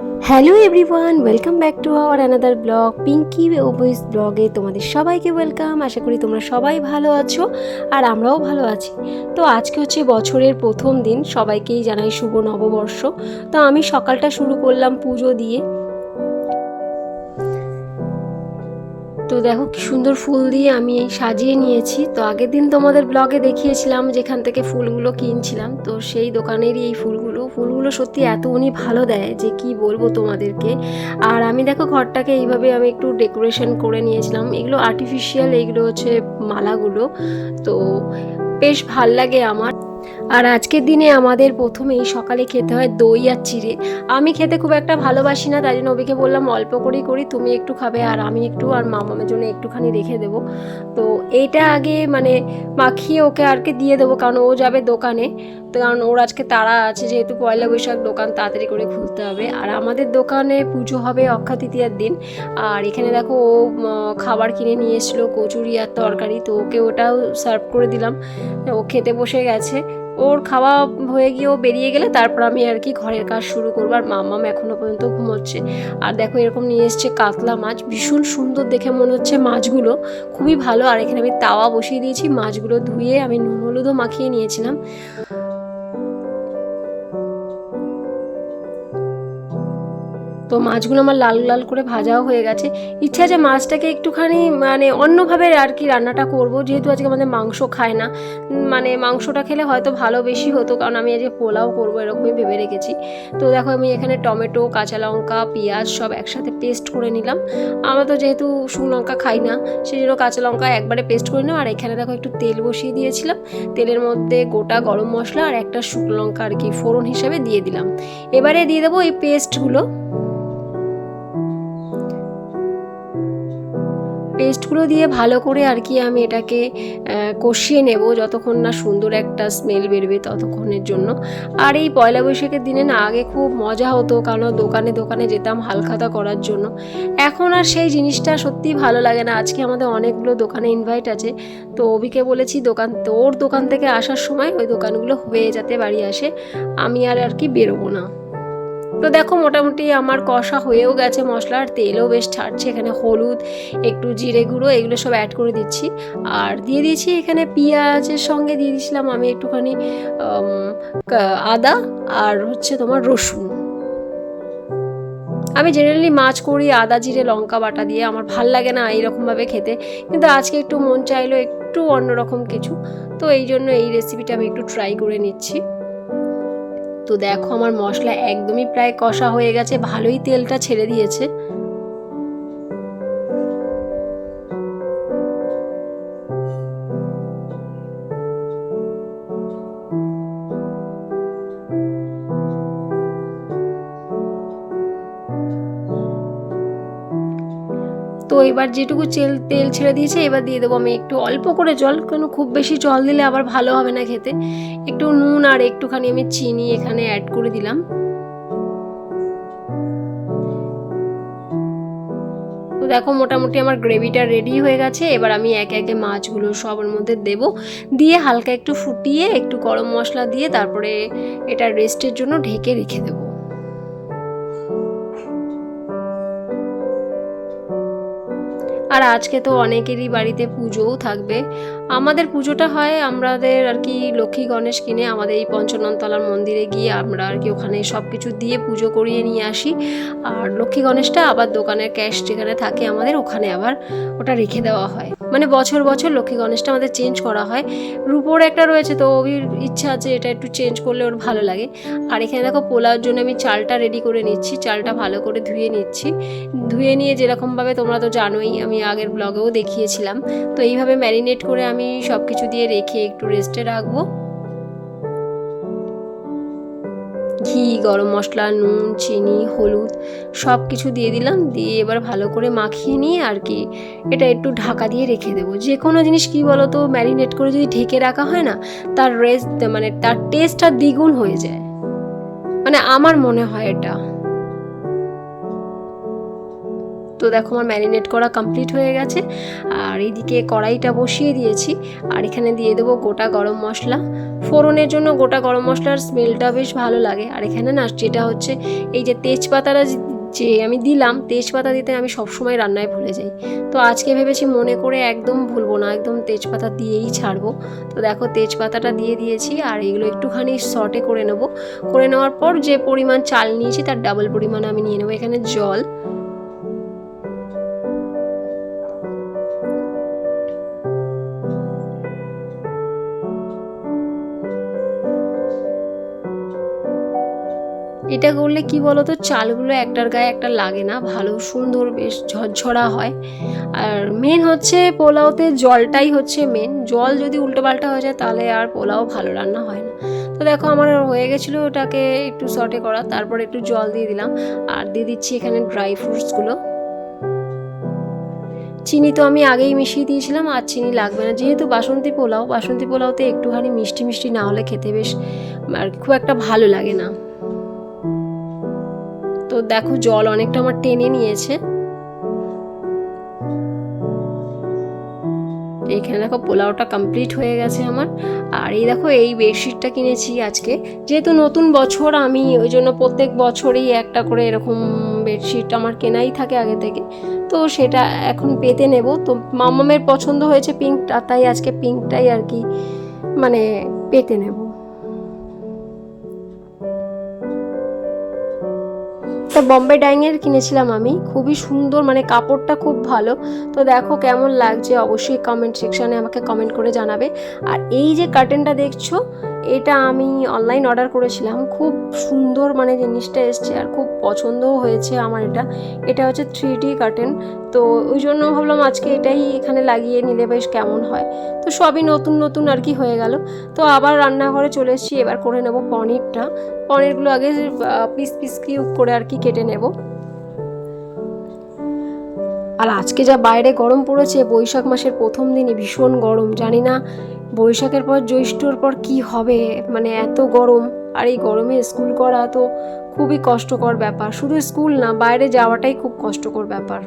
Hello everyone welcome back to our another blog Pinky ওবইস ব্লগে তোমাদের সবাইকে ওয়েলকাম আশা করি তোমরা সবাই ভালো আছো আর আমরাও ভালো আছি। তো আজকে হচ্ছে বছরের প্রথম দিন, সবাইকেই জানাই শুভ নববর্ষ। তো আমি সকালটা শুরু করলাম পুজো দিয়ে। তো দেখো কি সুন্দর ফুল দিয়ে আমি এই সাজিয়ে নিয়েছি। তো আগের দিন তোমাদের ব্লগে দেখিয়েছিলাম যেখান থেকে ফুলগুলো কিনছিলাম। তো সেই দোকানেরই এই ফুলগুলো। ফুলগুলো সত্যি এত উনি ভালো দেয় যে কি বলব তোমাদেরকে। আর আমি দেখো ঘরটাকে এইভাবে আমি একটু ডেকোরেশন করে নিয়েছিলাম। এগুলো আর্টিফিশিয়াল এইগুলো হচ্ছে মালাগুলো। তো বেশ ভালো লাগে আমার। আর আজকের দিনে আমাদের প্রথমেই সকালে খেতে হয় দই আর চিড়ে। আমি খেতে খুব একটা ভালোবাসি না, তাই জন্য অভিকে বললাম অল্প করেই করি, তুমি একটু খাবে আর আমি একটু আর মামামের জন্য একটুখানি রেখে দেবো। তো এইটা আগে মানে মাখিয়ে ওকে আর কি দিয়ে দেবো, কারণ ও যাবে দোকানে। তো কারণ ওর আজকে তাড়া আছে, যেহেতু পয়লা বৈশাখ দোকান, তাড়াতাড়ি করে খুলতে হবে। আর আমাদের দোকানে পুজো হবে অক্ষয় তৃতীয়ার দিন। আর এখানে দেখো ও খাবার কিনে নিয়ে এসেছিল, কচুরি আর তরকারি, তো ওকে ওটাও সার্ভ করে দিলাম। ও খেতে বসে গেছে। ওর খাওয়া হয়ে গিয়ে ও বেরিয়ে গেলে তারপর আমি আর কি ঘরের কাজ শুরু করব। আর মামাম এখনও পর্যন্ত ঘুমোচ্ছে। আর দেখো এরকম নিয়ে এসছে কাতলা মাছ। ভীষণ সুন্দর দেখে মনে হচ্ছে মাছগুলো। খুবই ভালো। আর এখানে আমি তাওয়া বসিয়ে দিয়েছি। মাছগুলো ধুয়ে আমি নুন হলুদও মাখিয়ে নিয়েছিলাম। তো মাছগুলো আমার লাল লাল করে ভাজাও হয়ে গেছে। ইচ্ছা আছে মাছটাকে একটুখানি মানে অন্যভাবে আর কি রান্নাটা করব। যেহেতু আজকে আমাদের মাংস খায় না মানে মাংসটা খেলে হয়তো ভালো বেশি হতো, কারণ আমি আজকে পোলাও করব এরকমই ভেবে রেখেছি। তো দেখো আমি এখানে টমেটো, কাঁচা লঙ্কা, পেঁয়াজ সব একসাথে পেস্ট করে নিলাম। আমরা তো যেহেতু শুকনো লঙ্কা খাই না সেই জন্য কাঁচা লঙ্কা একবারে পেস্ট করে নিলাম। আর এখানে দেখো একটু তেল বসিয়ে দিয়েছিলাম। তেলের মধ্যে গোটা গরম মশলা আর একটা শুকনো লঙ্কা আর কি ফোড়ন হিসাবে দিয়ে দিলাম। এবারে দিয়ে দেবো এই পেস্টগুলো। পেস্টগুলো দিয়ে ভালো করে আর কি আমি এটাকে কষিয়ে নেব যতক্ষণ না সুন্দর একটা স্মেল বেরবে ততক্ষণের জন্য। আর এই পয়লা বৈশাখের দিনে না আগে খুব মজা হতো কারণ দোকানে দোকানে যেতাম হালখাতা করার জন্য। এখন আর সেই জিনিসটা সত্যিই ভালো লাগে না। আজকে আমাদের অনেকগুলো দোকানে ইনভাইট আছে। তো অভিকে বলেছি, দোকান, তোর দোকান থেকে আসার সময় ওই দোকানগুলো হয়ে যাতে বাড়ি আসে। আমি আর আর কি বেরোবো না। তো দেখো মোটামুটি আমার কষা হয়েও গেছে মশলার তেলও বেশ ছাড়ছে। এখানে হলুদ, একটু জিরে গুঁড়ো, এগুলো সব অ্যাড করে দিচ্ছি। আর দিয়ে দিয়েছি এখানে পেঁয়াজের সঙ্গে দিয়ে দিয়েছিলাম আমি একটুখানি আদা আর হচ্ছে তোমার রসুন। আমি জেনারেলি মাছ করি আদা, জিরে, লঙ্কা বাটা দিয়ে। আমার ভালো লাগে না এইরকমভাবে খেতে। কিন্তু আজকে একটু মন চাইলো একটু অন্যরকম কিছু। তো এই জন্য এই রেসিপিটা আমি একটু ট্রাই করে নিচ্ছি। তো দেখো আমার মশলা একদমই প্রায় কষা হয়ে গেছে ভালোই তেলটা ছেড়ে দিয়েছে। এবার যেটুকু তেল তেল ছেড়ে দিয়েছে, এবার দিয়ে দেবো আমি একটু অল্প করে জল, কেন খুব বেশি জল দিলে আবার ভালো হবে না খেতে। একটু নুন আর একটুখানি আমি চিনি এখানে অ্যাড করে দিলাম। তো দেখো মোটামুটি আমার গ্রেভিটা রেডি হয়ে গেছে, এবার আমি একে একে মাছগুলো সবার মধ্যে দেব। দিয়ে হালকা একটু ফুটিয়ে, একটু গরম মশলা দিয়ে তারপরে এটা রেস্টের জন্য ঢেকে রেখে দেবো। আর আজকে তো অনেকেরই বাড়িতে পুজোও থাকবে। আমাদের পুজোটা হয় আমাদের আর কি লক্ষ্মী গণেশ কিনে আমাদের এই পঞ্চননতলার মন্দিরে গিয়ে আমরা আর কি ওখানে সব কিছু দিয়ে পুজো করিয়ে নিয়ে আসি। আর লক্ষ্মী গণেশটা আবার দোকানের ক্যাশ যেখানে থাকে আমাদের ওখানে আবার ওটা রেখে দেওয়া হয়। মানে বছর বছর লক্ষ্মী গণেশটা আমাদের চেঞ্জ করা হয়। রূপোর একটা রয়েছে তো ওর ইচ্ছা আছে এটা একটু চেঞ্জ করলে ওর ভালো লাগে। আর এখানে দেখো পোলাওয়ার জন্য আমি চালটা রেডি করে নিচ্ছি, চালটা ভালো করে ধুয়ে নিচ্ছি। ধুয়ে নিয়ে যেরকমভাবে তোমরা তো জানোই, আমি আগের ব্লগেও দেখিয়েছিলাম। তো এইভাবে ম্যারিনেট করে আমি সব কিছু দিয়ে রেখে একটু রেস্টে রাখব। ঘি, গরম মশলা, নুন, চিনি, হলুদ সব কিছু দিয়ে দিলাম। দিয়ে এবার ভালো করে মাখিয়ে নিয়ে আর কি এটা একটু ঢাকা দিয়ে রেখে দেবো। যে কোনো জিনিস কী বলো তো ম্যারিনেট করে যদি ঢেকে রাখা হয় না, তার রেস্ট মানে তার টেস্টটা দ্বিগুণ হয়ে যায়। মানে আমার মনে হয় এটা। তো দেখো আমার ম্যারিনেট করা কমপ্লিট হয়ে গেছে। আর এইদিকে কড়াইটা বসিয়ে দিয়েছি। আর এখানে দিয়ে দেবো গোটা গরম মশলা। ফোড়নের জন্য গোটা গরম মশলার স্মেলটা বেশ ভালো লাগে। আর এখানে না, যেটা হচ্ছে এই যে তেজপাতাটা যে- আমি দিলাম, তেজপাতা দিতে আমি সবসময় রান্নায় ভুলে যাই। তো আজকে ভেবেছি মনে করে একদম ভুলবো না, একদম তেজপাতা দিয়েই ছাড়বো। তো দেখো তেজপাতাটা দিয়ে দিয়েছি, আর এগুলো একটুখানি শর্টে করে নেব। করে নেওয়ার পর যে পরিমাণ চাল নিয়েছি, তার ডাবল পরিমাণ আমি নিয়ে নেব। এখানে জল এটা করলে কি বলতো? চালগুলো একটার গায়ে একটা লাগে না, ভালো, সুন্দর, বেশ ঝরঝরা হয়। আর মেন হচ্ছে পোলাওতে জলটাই হচ্ছে মেন জল যদি উল্টোপাল্টা হয়ে যায় তাহলে আর পোলাও ভালো রান্না হয় না। তো দেখো আমার হয়ে গেছিল ওটাকে একটু সটে করা, তারপর একটু জল দিয়ে দিলাম। আর দিয়ে দিচ্ছি এখানে ড্রাই ফ্রুটসগুলো চিনি তো আমি আগেই মিশিয়ে দিয়েছিলাম, আর চিনি লাগবে না। যেহেতু বাসন্তী পোলাও, বাসন্তী পোলাওতে একটুখানি মিষ্টি মিষ্টি না হলে খেতে বেশ, আর খুব একটা ভালো লাগে না। দেখো জল অনেকটা আমার টেনে নিয়েছে। এইখানে দেখো পোলাওটা কমপ্লিট হয়ে গেছে আমার। আর এই দেখো এই বেডশিটটা কিনেছি আজকে। যেহেতু নতুন বছর, আমি ওই জন্য প্রত্যেক বছরই একটা করে এরকম বেডশিট আমার কেনাই থাকে আগে থেকে। তো সেটা এখন পেতে নেব। তো মামামের পছন্দ হয়েছে পিঙ্কটা তাই আজকে পিঙ্কটাই আর কি মানে পেতে নেব। একটা বম্বে ডাইংয়ের কিনেছিলাম আমি। খুবই সুন্দর মানে কাপড়টা খুব ভালো। তো দেখো কেমন লাগছে, অবশ্যই কমেন্ট সেকশানে আমাকে কমেন্ট করে জানাবে। আর এই যে কার্টেনটা দেখছ এটা আমি অনলাইন অর্ডার করেছিলাম। খুব সুন্দর মানে জিনিসটা এসছে আর খুব পছন্দও হয়েছে আমার এটা। এটা হচ্ছে থ্রি ডি কার্টেন তো ওই জন্য ভাবলাম আজকে এটাই এখানে লাগিয়ে নিলে বেশ কেমন হয়। তো সবই নতুন নতুন আর কি হয়ে গেল। তো আবার রান্নাঘরে চলে এসেছি, এবার করে নেব পনিরটা। পনিরগুলো আগে পিস পিস কিউব করে আর কি কেটে নেব। আর আজকে যা বাইরে গরম পড়েছে, বৈশাখ মাসের প্রথম দিনে ভীষণ গরম। জানি না বৈশাখের পর জ্যৈষ্ঠর পর কি হবে মানে এত গরম। আর এই গরমে স্কুল করা তো খুবই কষ্টকর ব্যাপার। শুধু স্কুল না, বাইরে যাওয়াটাই খুব কষ্টকর ব্যাপার।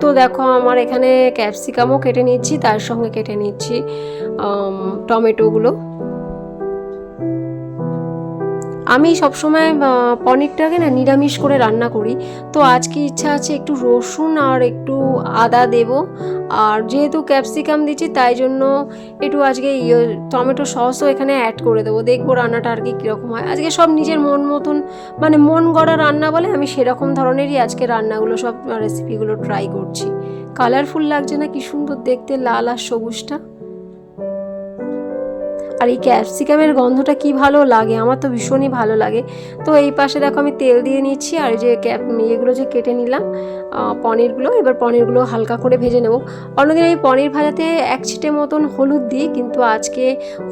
তো দেখো, আমার এখানে ক্যাপসিকামও কেটে নিচ্ছি, তার সঙ্গে কেটে নিচ্ছি টমেটোগুলো। আমি সবসময় পনিরটাকে না নিরামিষ করে রান্না করি। তো আজকে ইচ্ছা আছে একটু রসুন আর একটু আদা দেব। আর যেহেতু ক্যাপসিকাম দিচ্ছি, তাই জন্য একটু আজকে ইয়ে টমেটো সসও এখানে অ্যাড করে দেবো। দেখব রান্নাটা আর কি কীরকম হয়। আজকে সব নিজের মন মতন মানে মন গড়া রান্না বলে আমি সেরকম ধরনেরই আজকে রান্নাগুলো, সব রেসিপিগুলো ট্রাই করছি। কালারফুল লাগছে না? কি সুন্দর দেখতে, লাল আর সবুজটা। আর এই ক্যাপসিকামের গন্ধটা কি ভালো লাগে? আমার তো ভীষণই ভালো লাগে। তো এই পাশে দেখো আমি তেল দিয়ে নিচ্ছি, আর এই যে ক্যাপ, ইয়েগুলো যে কেটে নিলাম পনিরগুলো, এবার পনিরগুলো হালকা করে ভেজে নেব। অন্যদিন আমি পনির ভাজাতে এক ছিটে মতন হলুদ দিই, কিন্তু আজকে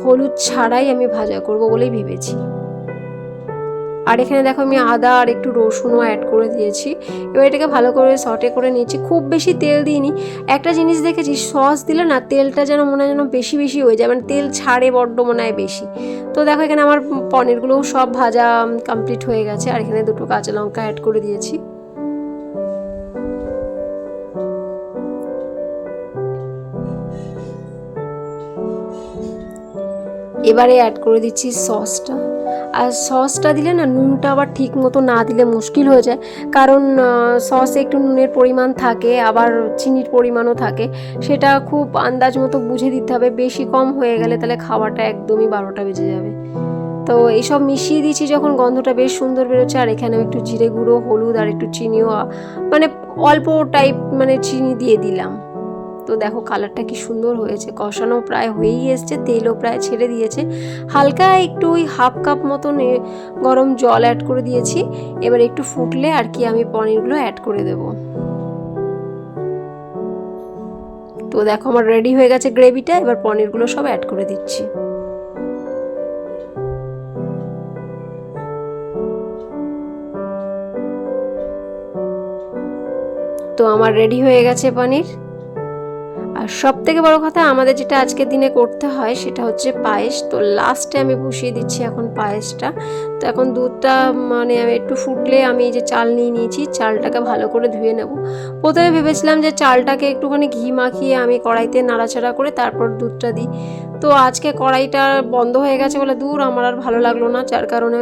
হলুদ ছাড়াই আমি ভাজা করব বলেই ভেবেছি। আর এখানে দেখো আমি আদা আর একটু রসুনও অ্যাড করে দিয়েছি। এবার এটাকে ভালো করে সটে করে নিয়েছি। খুব বেশি তেল দিইনি। একটা জিনিস দেখেছি সস দিলে না তেলটা যেন মনে হয় যেন বেশি বেশি হয়ে যায় মানে তেল ছাড়ে বড্ড মনে হয় বেশি। তো দেখো এখানে আমার পনিরগুলোও সব ভাজা কমপ্লিট হয়ে গেছে। আর এখানে দুটো কাঁচা লঙ্কা অ্যাড করে দিয়েছি। এবারে অ্যাড করে দিচ্ছি সসটা আর সসটা দিলে না নুনটা আবার ঠিক মতো না দিলে মুশকিল হয়ে যায়। কারণ সসে একটু নুনের পরিমাণ থাকে, আবার চিনির পরিমাণও থাকে। সেটা খুব আন্দাজ মতো বুঝে দিতে হবে। বেশি কম হয়ে গেলে তাহলে খাওয়াটা একদমই বারোটা বেজে যাবে। তো এইসব মিশিয়ে দিয়েছি যখন গন্ধটা বেশ সুন্দর বেরোচ্ছে, আর এখানেও একটু জিরে গুঁড়ো, হলুদ আর একটু চিনিও মানে অল্প টাইপ মানে চিনি দিয়ে দিলাম। তো দেখো কালারটা কি সুন্দর হয়েছে। কষানো প্রায় হয়েই এসছে, তেলও প্রায় ছেড়ে দিয়েছে। হালকা একটু ওই হাফ কাপ মতন গরম জল অ্যাড করে দিয়েছি। এবার একটু ফুটলে আর কি আমি পনিরগুলো অ্যাড করে দেব। তো দেখো আমার রেডি হয়ে গেছে গ্রেভিটা এবার পনিরগুলো সব অ্যাড করে দিচ্ছি। তো আমার রেডি হয়ে গেছে পনির। আর সব থেকে বড় কথা, আমাদের যেটা আজকের দিনে করতে হয় সেটা হচ্ছে পায়েস। তো লাস্টে আমি বসিয়ে দিচ্ছি এখন পায়েসটা। তো এখন দুধটা মানে আমি একটু ফুটলে আমি এই যে চাল নিয়ে নিয়েছি, চালটাকে ভালো করে ধুয়ে নেব। প্রথমে ভেবেছিলাম যে চালটাকে একটুখানি ঘি মাখিয়ে আমি কড়াইতে নাড়াচাড়া করে তারপর দুধটা দিই। তো আজকে কড়াইটা বন্ধ হয়ে গেছে বলে দূর, আমার আর ভালো লাগল না, যার কারণে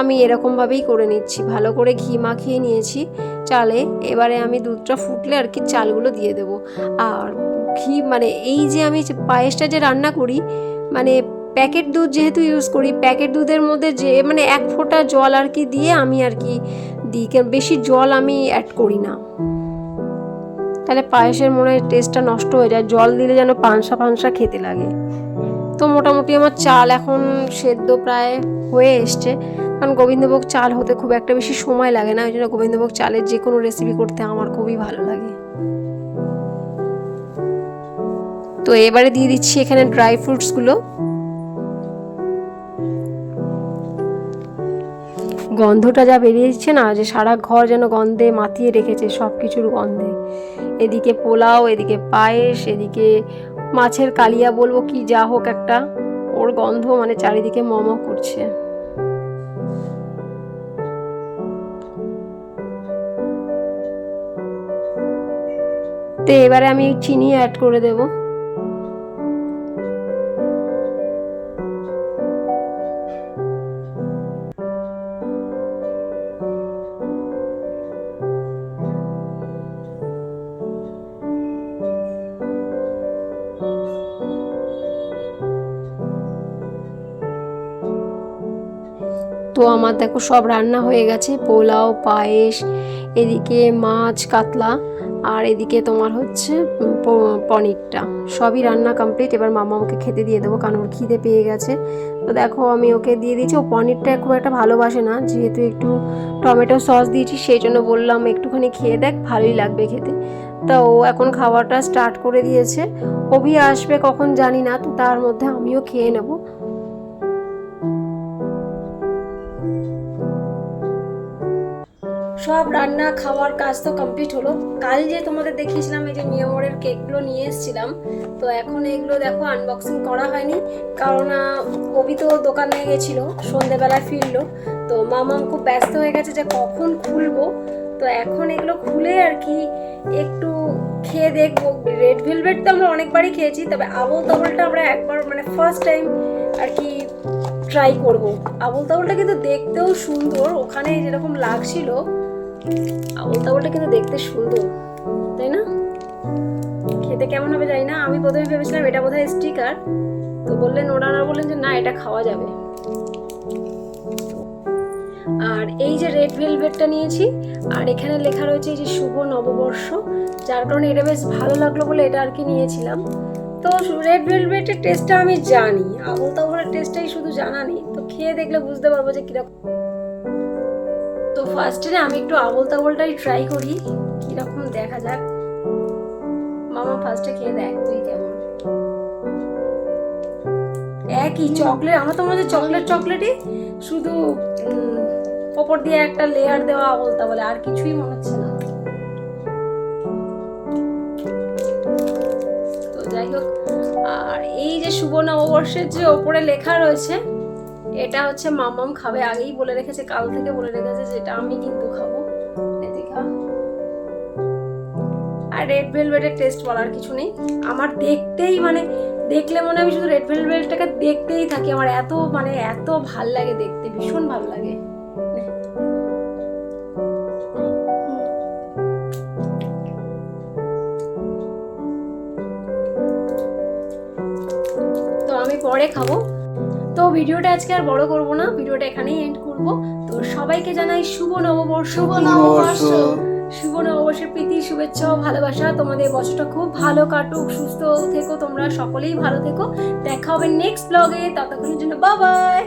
আমি এরকমভাবেই করে নিচ্ছি। ভালো করে ঘি মাখিয়ে নিয়েছি চালে। এবারে আমি দুধটা ফুটলে আর কি চালগুলো দিয়ে দেবো। আর ঘি মানে এই যে আমি পায়েসটা যে রান্না করি মানে প্যাকেট দুধ যেহেতু ইউজ করি, প্যাকেট দুধের মধ্যে যে মানে এক ফোঁটা জল আর কি দিয়ে আমি আর কি দিই কারণ বেশি জল আমি অ্যাড করি না। তাহলে পায়েসের মনে হয় টেস্টটা নষ্ট হয়ে যায়, জল দিলে যেন পানসা পানসা খেতে লাগে। তো মোটামুটি আমার চাল এখন সেদ্ধ প্রায় হয়ে এসছে, কারণ গোবিন্দভোগ চাল হতে খুব একটা বেশি সময় লাগে না, ওই জন্য গোবিন্দভোগ চালের যে কোনো রেসিপি করতে আমার খুবই ভালো লাগে। তো এবারে দিয়ে দিচ্ছি এখানে ড্রাই ফ্রুটসগুলো গন্ধটা যা বেরিয়েছে না, যে সারা ঘর যেন গন্ধে মাতিয়ে রেখেছে সব কিছুর গন্ধে। এদিকে পোলাও, এদিকে পায়েস, এদিকে মাছের কালিয়া বলব কি যা হোক একটা। ওর গন্ধ মানে চারিদিকে মম করছে। তো এবারে আমি চিনি অ্যাড করে দেবো। আমার দেখো সব রান্না হয়ে গেছে, পোলাও, পায়েস, এদিকে মাছ, কাতলা, আর এদিকে তোমার হচ্ছে পনিরটা। সবই রান্না কমপ্লিট এবার মামা ওকে খেতে দিয়ে দেবো, কারণ ওর খিদে পেয়ে গেছে। তো দেখো আমি ওকে দিয়ে দিয়েছি। ও পনিরটা খুব একটা ভালোবাসে না, যেহেতু একটু টমেটো সস দিয়েছি, সেই জন্য বললাম একটুখানি খেয়ে দেখ, ভালোই লাগবে খেতে। তা ও এখন খাওয়াটা স্টার্ট করে দিয়েছে। অভি আসবে কখন জানি না, তো তার মধ্যে আমিও খেয়ে নেব। সব রান্না, খাওয়ার কাজ তো কমপ্লিট হলো। কাল যে তোমাদের দেখিয়েছিলাম, এই যে মিয়ামোরের কেকগুলো নিয়ে এসেছিলাম, তো এখন এগুলো দেখো আনবক্সিং করা হয়নি। কারণ অভি তো দোকানে গেছিল, সন্ধেবেলায় ফিরলো। তো মামাম খুব ব্যস্ত হয়ে গেছে যে কখন খুলবো। তো এখন এগুলো খুলে আর কি একটু খেয়ে দেখব। রেড ভেলভেট তো আমরা অনেকবারই খেয়েছি, তবে আবল তাবলটা আমরা একবার মানে ফার্স্ট টাইম আর কি ট্রাই করব। আবল তাবলটা কিন্তু দেখতেও সুন্দর ওখানে যেরকম লাগছিল আবল তাবলটা কিন্তু দেখতে সুন্দর, তাই না? খেতে কেমন হবে জানি না, আমি প্রথমে ভেবেছিলাম এটা বোধহয় স্টিকার তো বললেন ওনারা বললেন যে না, এটা খাওয়া যাবে। আর এই যে রেড ভেলভেটটা নিয়েছি, আর এখানে লেখা রয়েছে এই যে শুভ নববর্ষ, যার কারণে এটা বেশ ভালো লাগল বলে এটা আর কি নিয়েছিলাম। তো রেড ভেলভেটের টেস্টটা আমি জানি আবল তাবলের টেস্টটাই শুধু জানা নেই, তো খেয়ে দেখলে বুঝতে পারব যে কীরকম ফার্স্টে আমি একটু আবল তাবলটাই ট্রাই করি, কীরকম দেখা যাক। মামা ফার্স্টে খেয়ে দেখ, তুই কেমন। একই চকলেট আমার তো মনে হচ্ছে চকলেট চকলেটই শুধু ওপর দিয়ে একটা লেয়ার দেওয়া আবল তাবলে আর কিছুই মনে হচ্ছে না। তো যাই হোক, আর এই যে শুভ নববর্ষের যে ওপরে লেখা রয়েছে এটা হচ্ছে মামাম খাবে, আগেই বলে রেখেছে, কাল থেকে বলে রেখেছে যেটা আমি কিন্তু খাব। আর রেড ভেলভেটের টেস্ট বলার কিছু নেই। আমার দেখতেই মানে দেখলে মনে আমি শুধু রেড ভেলভেটটাকে দেখতেই থাকি। আমার এত মানে এত ভালো লাগে দেখতে, ভীষণ ভালো লাগে। তো আমি পরে খাব। তো ভিডিওটা আজকে আর বড় করব না ভিডিওটা এখানেই এন্ড করব। তো সবাইকে জানাই শুভ নববর্ষ শুভ নববর্ষ। শুভ নববর্ষের প্রীতি শুভেচ্ছা ও ভালোবাসা। তোমাদের বছরটা খুব ভালো কাটুক সুস্থ থেকো তোমরা সকলেই ভালো থেকো। দেখা হবে নেক্সট ব্লগে ততক্ষণের জন্য বাই বাই